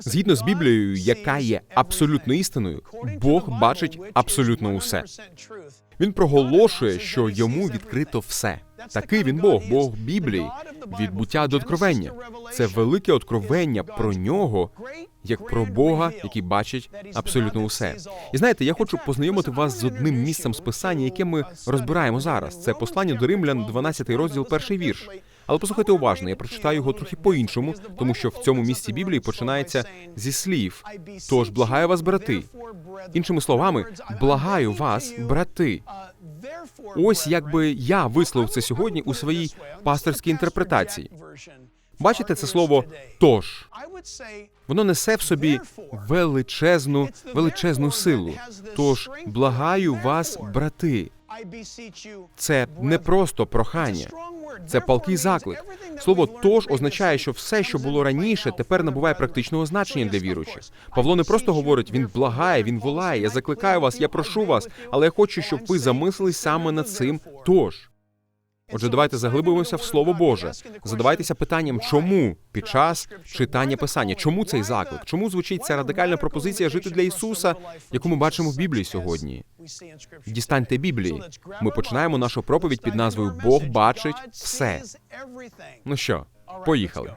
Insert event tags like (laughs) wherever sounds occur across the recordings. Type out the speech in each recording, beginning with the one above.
Згідно з Біблією, яка є абсолютно істиною, Бог бачить абсолютно усе. Він проголошує, що йому відкрито все. Такий він Бог, Бог Біблії, від буття до откровення. Це велике откровення про нього, як про Бога, який бачить абсолютно усе. І знаєте, я хочу познайомити вас з одним місцем з писання, яке ми розбираємо зараз. Це послання до римлян, 12 розділ, перший вірш. Але послухайте уважно, я прочитаю його трохи по-іншому, тому що в цьому місці Біблії починається зі слів. Тож благаю вас, брати. Іншими словами, благаю вас, брати. Ось якби я висловив це сьогодні у своїй пасторській інтерпретації. Бачите це слово тож. Воно несе в собі величезну, величезну силу. Тож благаю вас, брати. Це не просто прохання, це палкий заклик. Слово тож означає, що все, що було раніше, тепер набуває практичного значення для віруючих. Павло не просто говорить, він благає, він волає. Я закликаю вас, я прошу вас, але я хочу, щоб ви замислились саме над цим. Тож. Отже, давайте заглибимося в Слово Боже. Задавайтеся питанням, чому під час читання писання, чому цей заклик? Чому звучить ця радикальна пропозиція жити для Ісуса, яку ми бачимо в Біблії сьогодні? Дістаньте Біблії. Ми починаємо нашу проповідь під назвою Бог бачить все. Ну що, поїхали.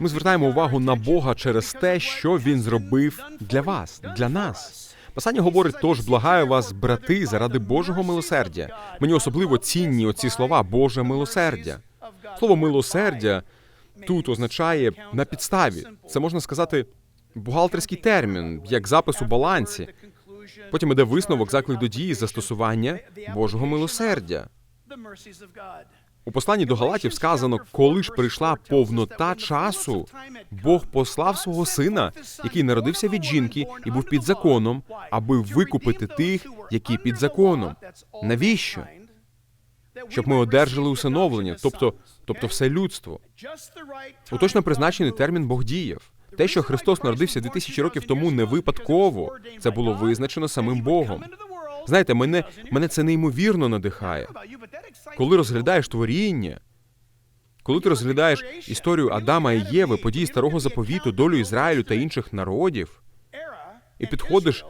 Ми звертаємо увагу на Бога через те, що він зробив для вас, для нас. Писання говорить, тож благаю вас, брати, заради Божого милосердя. Мені особливо цінні оці слова Боже милосердя. Слово милосердя тут означає на підставі. Це можна сказати бухгалтерський термін, як запис у балансі. Потім іде висновок, заклик до дії, застосування Божого милосердя. У посланні до Галатів сказано, коли ж прийшла повнота часу, Бог послав свого сина, який народився від жінки і був під законом, аби викупити тих, які під законом. Навіщо? Щоб ми одержали усиновлення, тобто, тобто все людство. У точно призначений термін Бог діяв. Те, що Христос народився 2000 років тому, не випадково це було визначено самим Богом. Знаєте, мене мене це неймовірно надихає. Коли розглядаєш творіння, коли ти розглядаєш історію Адама і Єви, події старого заповіту, долю Ізраїлю та інших народів, і підходиш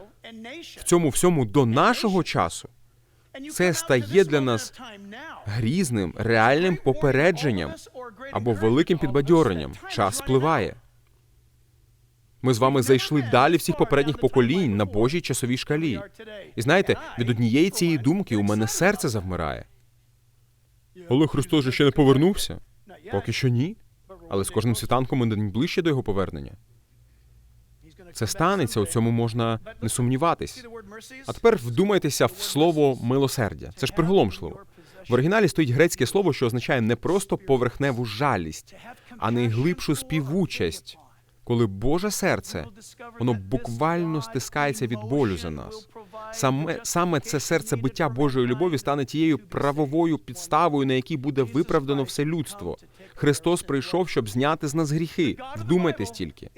в цьому всьому до нашого часу, це стає для нас грізним, реальним попередженням або великим підбадьоренням. Час спливає. Ми з вами зайшли далі всіх попередніх поколінь на Божій часовій шкалі. І знаєте, від однієї цієї думки у мене серце завмирає. Але Христос же ще не повернувся? Поки що ні. Але з кожним світанком ми день ближче до його повернення. Це станеться, у цьому можна не сумніватись. А тепер вдумайтеся в слово милосердя. Це ж приголомшливо. В оригіналі стоїть грецьке слово, що означає не просто поверхневу жалість, а найглибшу співучасть коли Боже серце воно буквально стискається від болю за нас. Саме саме це серце биття Божої любові стане тією правовою підставою, на якій буде виправдано все людство. Христос прийшов, щоб зняти з нас гріхи. Вдумайтесь тільки.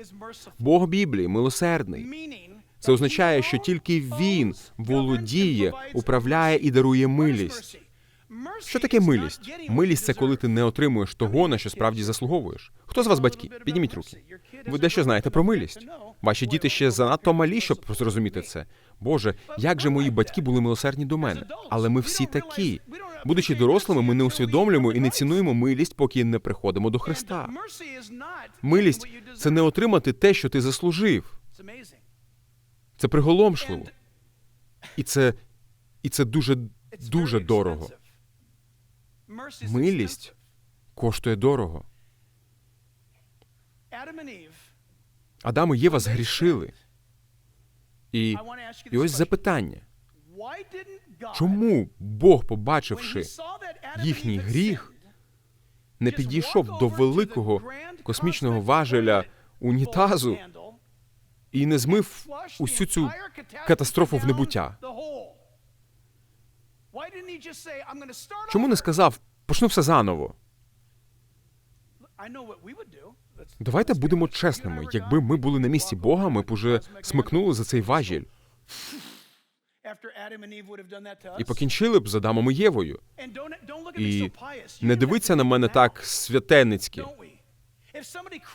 Бог Біблії милосердний. Це означає, що тільки він володіє, управляє і дарує милість. Що таке милість? Милість це коли ти не отримуєш того, на що справді заслуговуєш. Хто з вас батьки? Підніміть руки. Ви дещо знаєте про милість. Ваші діти ще занадто малі, щоб зрозуміти це. Боже, як же мої батьки були милосердні до мене? Але ми всі такі. Будучи дорослими, ми не усвідомлюємо і не цінуємо милість, поки не приходимо до Христа. Милість це не отримати те, що ти заслужив. Це приголомшливо. І це, і це дуже, дуже дорого. Милість коштує дорого. Адам і Єва згрішили. І, і ось запитання. Чому Бог, побачивши їхній гріх, не підійшов до великого космічного важеля унітазу і не змив усю цю катастрофу в небуття? Чому не сказав почну все заново? Давайте будемо чесними. Якби ми були на місці Бога, ми б уже смикнули за цей важіль. (laughs) і покінчили б з Адамом і Євою. І не дивиться на мене так святенницьки.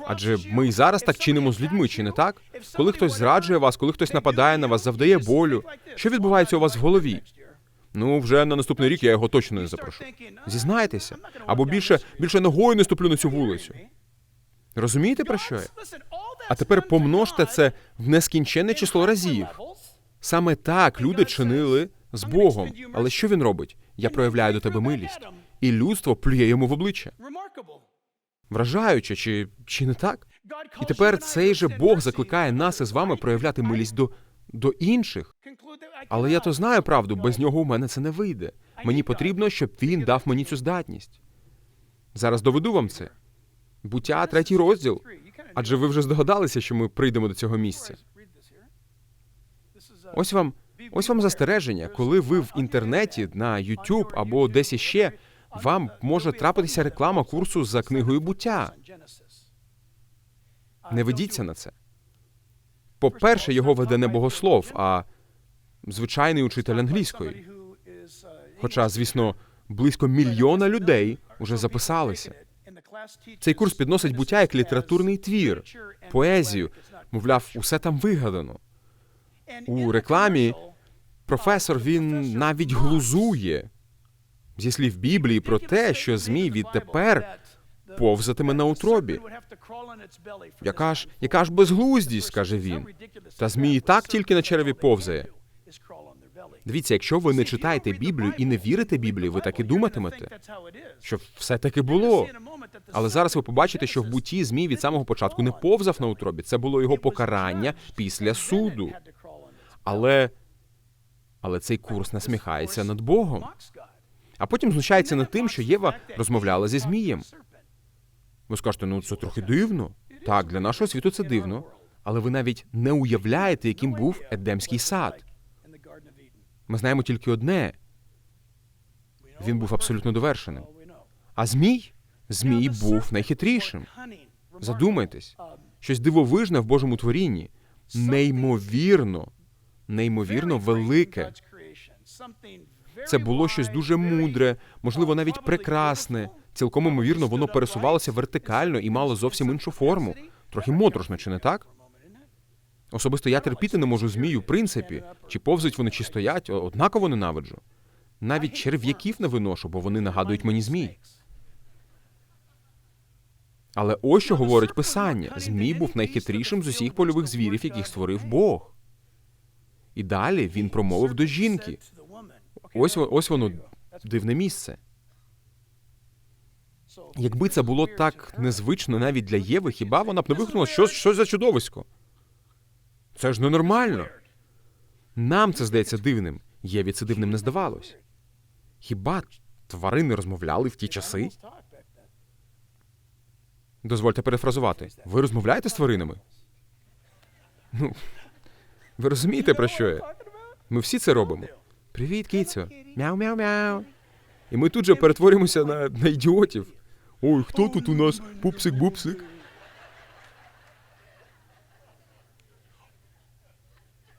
Адже ми і зараз так чинимо з людьми, чи не так? Коли хтось зраджує вас, коли хтось нападає на вас, завдає болю. Що відбувається у вас в голові? Ну, вже на наступний рік я його точно не запрошу. Зізнайтеся, або більше більше ногою не ступлю на цю вулицю. Розумієте про що я? А тепер помножте це в нескінченне число разів. Саме так люди чинили з Богом. Але що він робить? Я проявляю до тебе милість, і людство плює йому в обличчя. Вражаюче, чи, чи не так? І тепер цей же Бог закликає нас із вами проявляти милість до, до інших. Але я то знаю правду, без нього у мене це не вийде. Мені потрібно, щоб він дав мені цю здатність. Зараз доведу вам це. Буття, третій розділ. Адже ви вже здогадалися, що ми прийдемо до цього місця. Ось вам, ось вам застереження, коли ви в інтернеті на YouTube або десь іще, вам може трапитися реклама курсу за книгою буття. Не ведіться на це. По-перше, його веде не богослов, а звичайний учитель англійської. Хоча, звісно, близько мільйона людей уже записалися. Цей курс підносить буття як літературний твір, поезію. Мовляв, усе там вигадано. У рекламі Професор він навіть глузує зі слів Біблії про те, що змій відтепер повзатиме на утробі. Яка ж, яка ж безглуздість, каже він. Та змій так тільки на череві повзає. Дивіться, якщо ви не читаєте Біблію і не вірите Біблії, ви так і думатимете, що все таки було. Але зараз ви побачите, що в буті змій від самого початку не повзав на утробі. Це було його покарання після суду. Але, але цей курс насміхається над Богом, а потім знущається над тим, що Єва розмовляла зі змієм. Ви скажете, ну це трохи дивно. Так, для нашого світу це дивно, але ви навіть не уявляєте, яким був Едемський сад. Ми знаємо тільки одне: він був абсолютно довершеним. А змій? Змій був найхитрішим. Задумайтесь, щось дивовижне в Божому творінні, неймовірно, неймовірно велике. Це було щось дуже мудре, можливо, навіть прекрасне. Цілком ймовірно, воно пересувалося вертикально і мало зовсім іншу форму. Трохи моторошно, чи не так? Особисто я терпіти не можу змію, в принципі. Чи повзуть вони, чи стоять, однаково ненавиджу. Навіть черв'яків не виношу, бо вони нагадують мені змій. Але ось що говорить писання: Змій був найхитрішим з усіх польових звірів, яких створив Бог. І далі він промовив до жінки. Ось, ось воно дивне місце. Якби це було так незвично навіть для Єви, хіба вона б не вигукнула що, що за чудовисько? Це ж ненормально. Нам це здається дивним. Єві це дивним не здавалось. Хіба тварини розмовляли в ті часи? Дозвольте перефразувати. Ви розмовляєте з тваринами? Ну, ви розумієте, про що я? Ми всі це робимо. Привіт, кіцю. Мяу-мяу-мяу. І ми тут же перетворюємося на, на ідіотів. Ой, хто тут у нас пупсик-бупсик?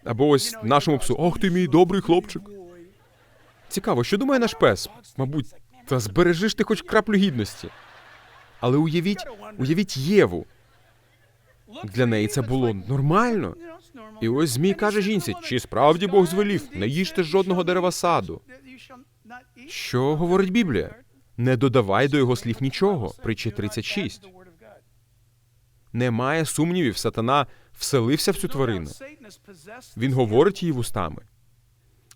Або ось нашому псу. Ох ти мій добрий хлопчик. Цікаво, що думає наш пес? Мабуть, та збережи ж ти хоч краплю гідності. Але уявіть, уявіть Єву. Для неї це було нормально. І ось Змій каже жінці, чи справді Бог звелів, не їжте жодного дерева саду. Що говорить Біблія? Не додавай до його слів нічого. Притчі 36. Немає сумнівів, сатана вселився в цю тварину. Він говорить її вустами.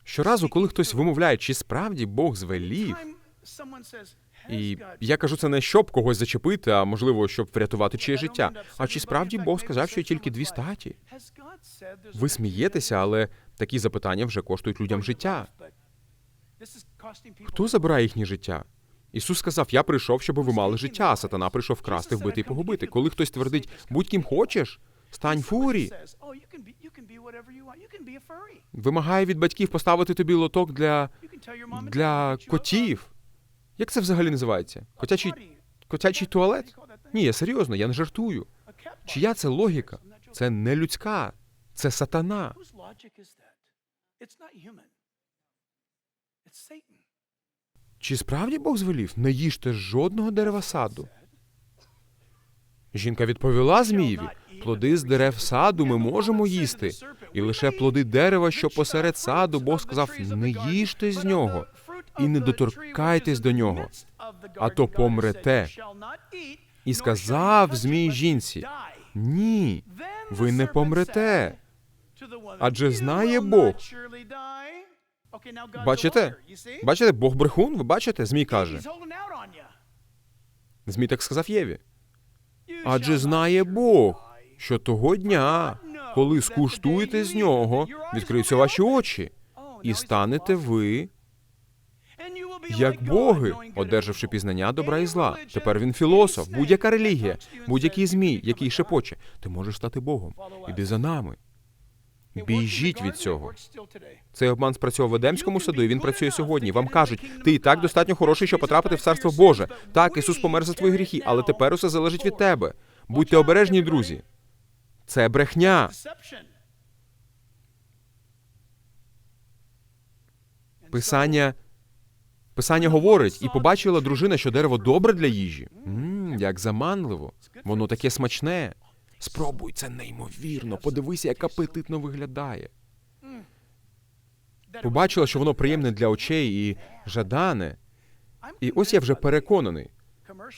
Щоразу, коли хтось вимовляє, чи справді Бог звелів, і я кажу це не щоб когось зачепити, а можливо, щоб врятувати чиє життя. А чи справді Бог сказав, що є тільки дві статі? Ви смієтеся, але такі запитання вже коштують людям життя. Хто забирає їхнє життя? Ісус сказав: Я прийшов, щоб ви мали життя, сатана прийшов вкрасти, вбити і погубити. Коли хтось твердить, будь ким хочеш, стань фурі, вимагає від батьків поставити тобі лоток для, для котів. Як це взагалі називається? Котячий, котячий туалет? Ні, я серйозно, я не жартую. Чия це логіка? Це не людська, це сатана. It's. Чи справді Бог звелів? Не їжте жодного дерева саду. Жінка відповіла Змієві: плоди з дерев саду ми можемо їсти, і лише плоди дерева, що посеред саду, Бог сказав: не їжте з нього і не доторкайтесь до нього, а то помрете. І сказав Змій жінці: Ні, ви не помрете. Адже знає Бог. Бачите? Бачите, Бог брехун, ви бачите? Змій каже. Змій так сказав Єві. Адже знає Бог, що того дня, коли скуштуєте з нього, відкриються ваші очі, і станете ви як боги, одержавши пізнання добра і зла. Тепер він філософ, будь-яка релігія, будь-який змій, який шепоче. Ти можеш стати Богом. Іди за нами. Біжіть від цього. Цей обман спрацьовував в Едемському саду, і він працює сьогодні. Вам кажуть, ти і так достатньо хороший, щоб потрапити в царство Боже. Так, Ісус помер за твої гріхи, але тепер усе залежить від тебе. Будьте обережні, друзі. Це брехня. Писання. Писання говорить, і побачила дружина, що дерево добре для їжі. Мм, як заманливо. Воно таке смачне. Спробуй, це неймовірно. Подивися, як апетитно виглядає. Побачила, що воно приємне для очей і жадане. І ось я вже переконаний.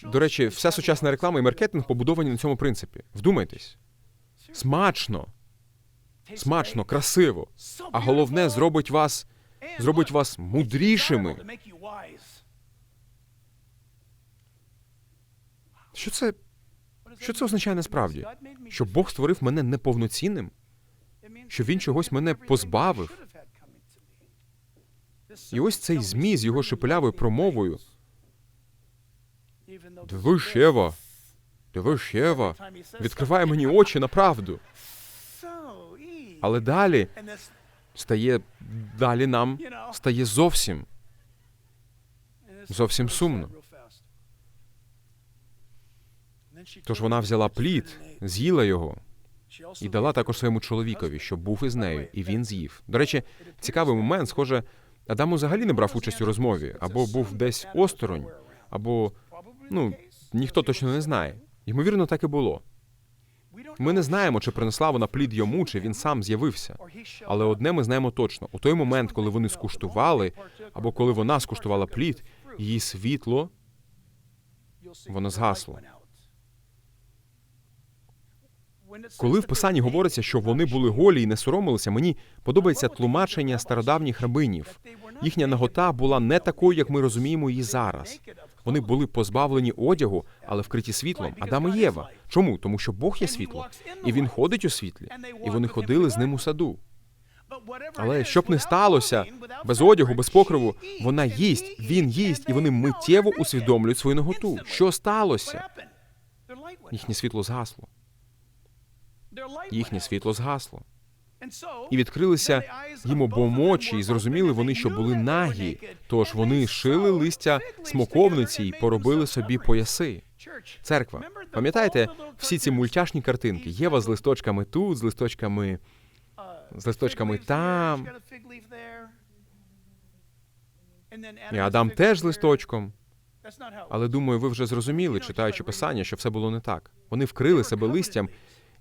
До речі, вся сучасна реклама і маркетинг побудовані на цьому принципі. Вдумайтесь. Смачно, смачно, красиво. А головне, зробить вас зробить вас мудрішими. Що це? Що це означає насправді? Що Бог створив мене неповноцінним? Що він чогось мене позбавив? І ось цей змій з його шепелявою промовою. Диви, Шева, диви, Шева, відкриває мені очі на правду. Але далі стає далі нам стає зовсім зовсім сумно. Тож вона взяла плід, з'їла його і дала також своєму чоловікові, щоб був із нею, і він з'їв. До речі, цікавий момент, схоже, Адам взагалі не брав участь у розмові, або був десь осторонь, або ну ніхто точно не знає. Ймовірно, так і було. Ми не знаємо, чи принесла вона плід йому, чи він сам з'явився. Але одне ми знаємо точно: у той момент, коли вони скуштували, або коли вона скуштувала плід, її світло воно згасло. Коли в писанні говориться, що вони були голі і не соромилися, мені подобається тлумачення стародавніх рабинів. Їхня нагота була не такою, як ми розуміємо її зараз. Вони були позбавлені одягу, але вкриті світлом. Адам і Єва. Чому? Тому що Бог є світло, і він ходить у світлі, і вони ходили з ним у саду. Але щоб не сталося, без одягу, без покриву, вона їсть, він їсть, і вони миттєво усвідомлюють свою наготу. Що сталося? Їхнє світло згасло. Їхнє світло згасло. І відкрилися їм обом очі, і зрозуміли вони, що були нагі. Тож вони шили листя смоковниці й поробили собі пояси. Церква, пам'ятаєте всі ці мультяшні картинки? Єва з листочками тут, з листочками, з листочками там. І Адам теж з листочком. Але думаю, ви вже зрозуміли, читаючи писання, що все було не так. Вони вкрили себе листям,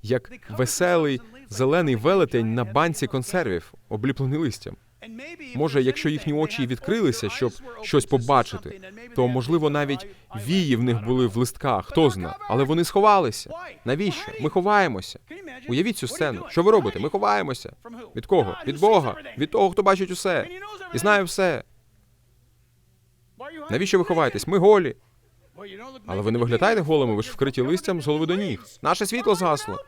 як веселий зелений велетень на банці консервів, обліплений листям. Може, якщо їхні очі відкрилися, щоб щось побачити, то можливо навіть вії в них були в листках, хто зна. Але вони сховалися. Навіщо? Ми ховаємося. Уявіть цю сцену. Що ви робите? Ми ховаємося. Від кого? Від Бога, від того, хто бачить усе і знає все. Навіщо ви ховаєтесь? Ми голі. Але ви не виглядаєте голими, ви ж вкриті листям з голови до ніг. Наше світло згасло.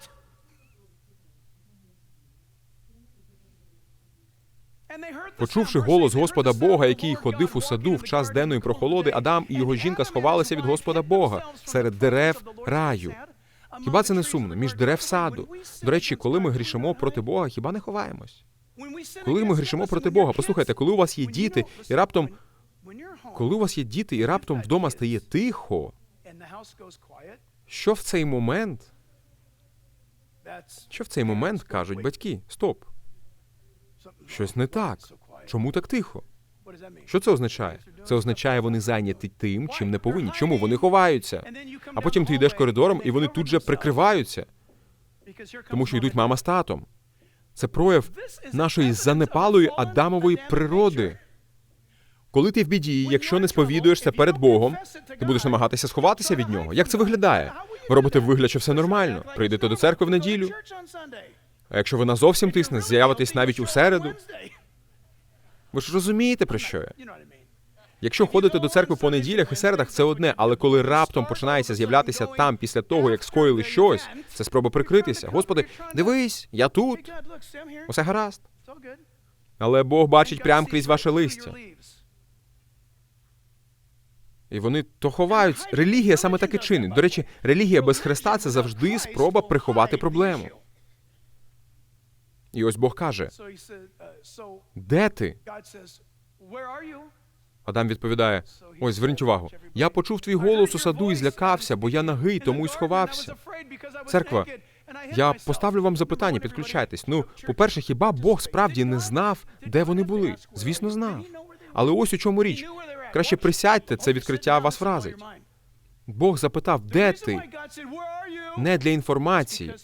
Почувши голос Господа Бога, який ходив у саду в час денної прохолоди, Адам і його жінка сховалися від Господа Бога серед дерев раю. Хіба це не сумно? Між дерев саду. До речі, коли ми грішимо проти Бога, хіба не ховаємось? Коли ми грішимо проти Бога, послухайте, коли у вас є діти, і раптом, коли у вас є діти, і раптом вдома стає тихо, що в цей момент? Що в цей момент кажуть батьки? Стоп. Щось не так. Чому так тихо? Що це означає? Це означає, вони зайняті тим, чим не повинні. Чому вони ховаються? А потім ти йдеш коридором, і вони тут же прикриваються, тому що йдуть мама з татом. Це прояв нашої занепалої Адамової природи. Коли ти в біді, якщо не сповідуєшся перед Богом, ти будеш намагатися сховатися від нього. Як це виглядає? Ви робите вигляд, що все нормально. Прийдете до церкви в неділю. А якщо вона зовсім тисне, з'явитесь навіть у середу. Ви ж розумієте про що я? Якщо ходите до церкви по неділях і середах, це одне, але коли раптом починається з'являтися там після того, як скоїли щось, це спроба прикритися. Господи, дивись, я тут, усе гаразд. Але Бог бачить прямо крізь ваше листя. І вони то ховають. Релігія саме так і чинить. До речі, релігія без Христа це завжди спроба приховати проблему. І ось Бог каже: Де ти? Адам відповідає: Ось, зверніть увагу. Я почув твій голос у саду і злякався, бо я нагий, тому й сховався. Церква, Я поставлю вам запитання, підключайтесь. Ну, по-перше, хіба Бог справді не знав, де вони були? Звісно, знав. Але ось у чому річ. Краще присядьте, це відкриття вас вразить. Бог запитав, де ти? Не для інформації,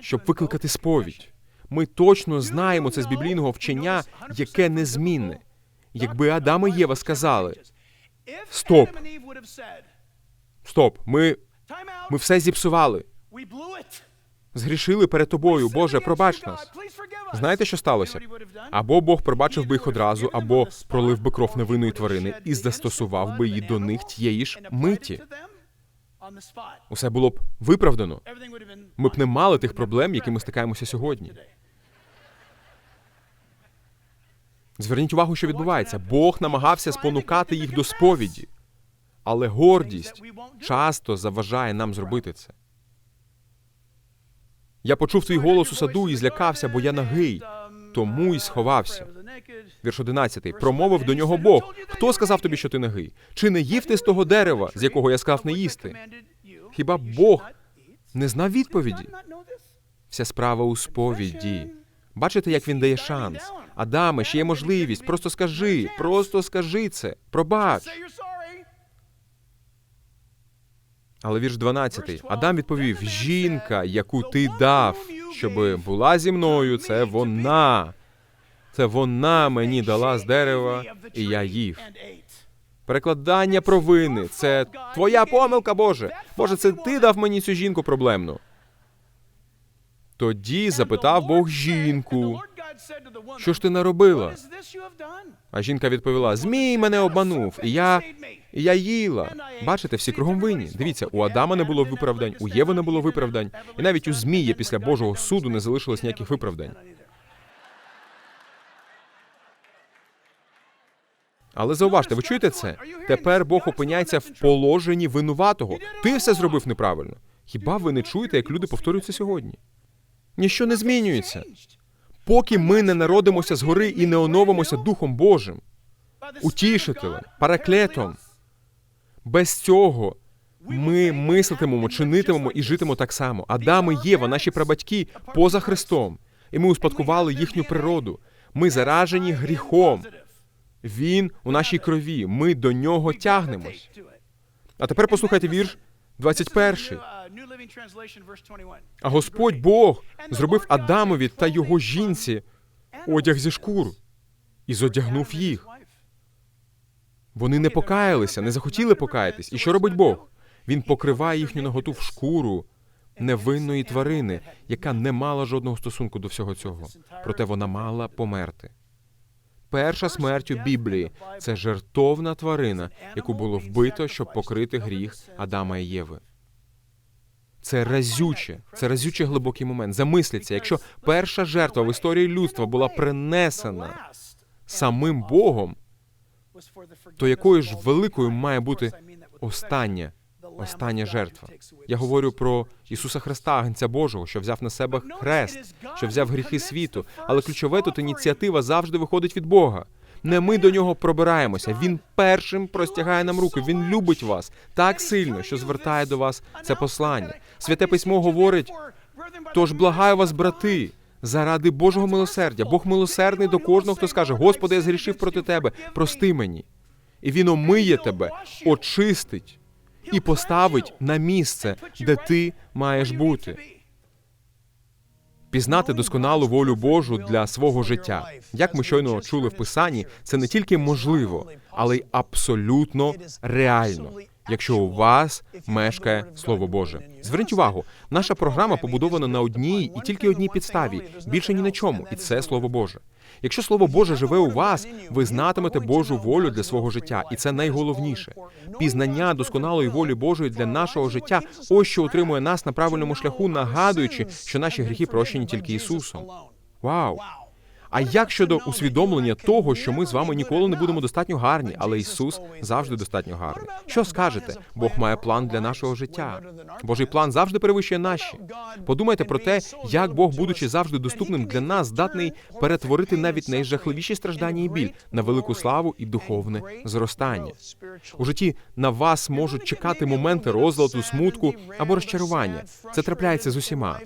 щоб викликати сповідь. Ми точно знаємо це з біблійного вчення, яке незмінне. Якби Адам і Єва сказали: Стоп. Стоп, ми, ми все зіпсували, згрішили перед тобою. Боже, пробач нас. Знаєте, що сталося? Або Бог пробачив би їх одразу, або пролив би кров невинної тварини і застосував би її до них тієї ж миті. Усе було б виправдано. Ми б не мали тих проблем, які ми стикаємося сьогодні. Зверніть увагу, що відбувається. Бог намагався спонукати їх до сповіді, але гордість часто заважає нам зробити це. Я почув твій голос у саду і злякався, бо я нагий, тому й сховався. Вірш 11. Промовив до нього Бог. Хто сказав тобі, що ти нагий? Чи не їв ти з того дерева, з якого я сказав не їсти? Хіба Бог не знав відповіді? Вся справа у сповіді. Бачите, як він дає шанс. Адаме, ще є можливість. Просто скажи, просто скажи це. Пробач. Але вірш 12. Адам відповів: Жінка, яку ти дав, щоб була зі мною, це вона. Це вона мені дала з дерева, і я їв. Перекладання провини це твоя помилка, Боже. Боже, це ти дав мені цю жінку проблемну. Тоді запитав Бог жінку, що ж ти наробила? А жінка відповіла: Змій мене обманув, і я, я їла. Бачите, всі кругом винні. Дивіться, у Адама не було виправдань, у Єви не було виправдань, і навіть у Змії після Божого суду не залишилось ніяких виправдань. Але зауважте, ви чуєте це? Тепер Бог опиняється в положенні винуватого. Ти все зробив неправильно. Хіба ви не чуєте, як люди повторюють це сьогодні? Ніщо не змінюється. Поки ми не народимося згори і не оновимося Духом Божим, утішителем, параклетом, без цього ми мислитимемо, чинитимемо і житимемо так само. Адам і Єва, наші прабатьки, поза Христом, і ми успадкували їхню природу. Ми заражені гріхом. Він у нашій крові. Ми до нього тягнемось. А тепер послухайте вірш 21. А Господь Бог зробив Адамові та його жінці одяг зі шкур і зодягнув їх. Вони не покаялися, не захотіли покаятись. І що робить Бог? Він покриває їхню наготу в шкуру невинної тварини, яка не мала жодного стосунку до всього цього. Проте вона мала померти. Перша смерть у Біблії це жертовна тварина, яку було вбито, щоб покрити гріх Адама і Єви. Це разюче, це разюче глибокий момент. Замисліться, якщо перша жертва в історії людства була принесена самим Богом, то якою ж великою має бути остання, остання жертва? Я говорю про Ісуса Христа, Агнця Божого, що взяв на себе хрест, що взяв гріхи світу. Але ключове тут ініціатива завжди виходить від Бога. Не ми до нього пробираємося. Він першим простягає нам руки. Він любить вас так сильно, що звертає до вас це послання. Святе письмо говорить: тож благаю вас, брати, заради Божого милосердя. Бог милосердний до кожного, хто скаже: Господи, я згрішив проти тебе, прости мені. І він омиє тебе, очистить і поставить на місце, де ти маєш бути. Пізнати досконалу волю Божу для свого життя. Як ми щойно чули в писанні, це не тільки можливо, але й абсолютно реально, якщо у вас мешкає Слово Боже. Зверніть увагу, наша програма побудована на одній і тільки одній підставі, більше ні на чому, і це Слово Боже. Якщо Слово Боже живе у вас, ви знатимете Божу волю для свого життя, і це найголовніше. Пізнання досконалої волі Божої для нашого життя ось що утримує нас на правильному шляху, нагадуючи, що наші гріхи прощені тільки Ісусом. Вау! А як щодо усвідомлення того, що ми з вами ніколи не будемо достатньо гарні, але Ісус завжди достатньо гарний? Що скажете? Бог має план для нашого життя. Божий план завжди перевищує наші. Подумайте про те, як Бог, будучи завжди доступним для нас, здатний перетворити навіть найжахливіші страждання і біль на велику славу і духовне зростання. У житті на вас можуть чекати моменти розладу, смутку або розчарування. Це трапляється з усіма.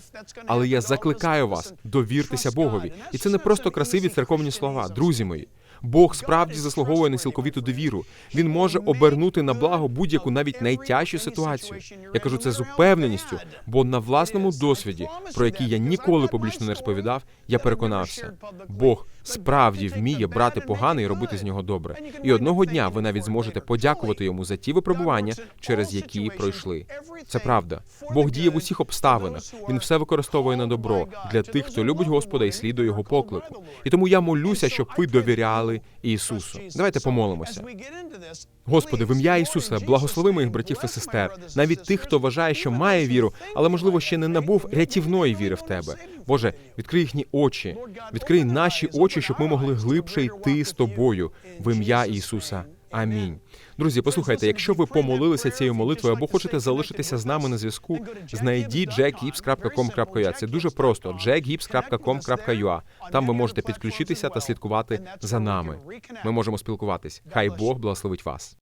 Але я закликаю вас, довіртеся Богові, і це не просто красиві церковні слова, друзі мої. Бог справді заслуговує на цілковіту довіру. Він може обернути на благо будь-яку навіть найтяжчу ситуацію. Я кажу це з упевненістю, бо на власному досвіді, про який я ніколи публічно не розповідав, я переконався. Бог справді вміє брати погане і робити з нього добре. І одного дня ви навіть зможете подякувати йому за ті випробування, через які пройшли. Це правда. Бог діє в усіх обставинах. Він все використовує на добро для тих, хто любить Господа і слідує його поклику. І тому я молюся, щоб ви довіряли Ісусу. Давайте помолимося. Господи, в ім'я Ісуса, благослови моїх братів і сестер, навіть тих, хто вважає, що має віру, але можливо ще не набув рятівної віри в тебе. Боже, відкрий їхні очі, відкрий наші очі, щоб ми могли глибше йти з тобою в ім'я Ісуса. Амінь. Друзі, послухайте, якщо ви помолилися цією молитвою або хочете залишитися з нами на зв'язку, знайдіть jackgibbs.com.ua. Це дуже просто. jackgibbs.com.ua. Там ви можете підключитися та слідкувати за нами. Ми можемо спілкуватись. Хай Бог благословить вас.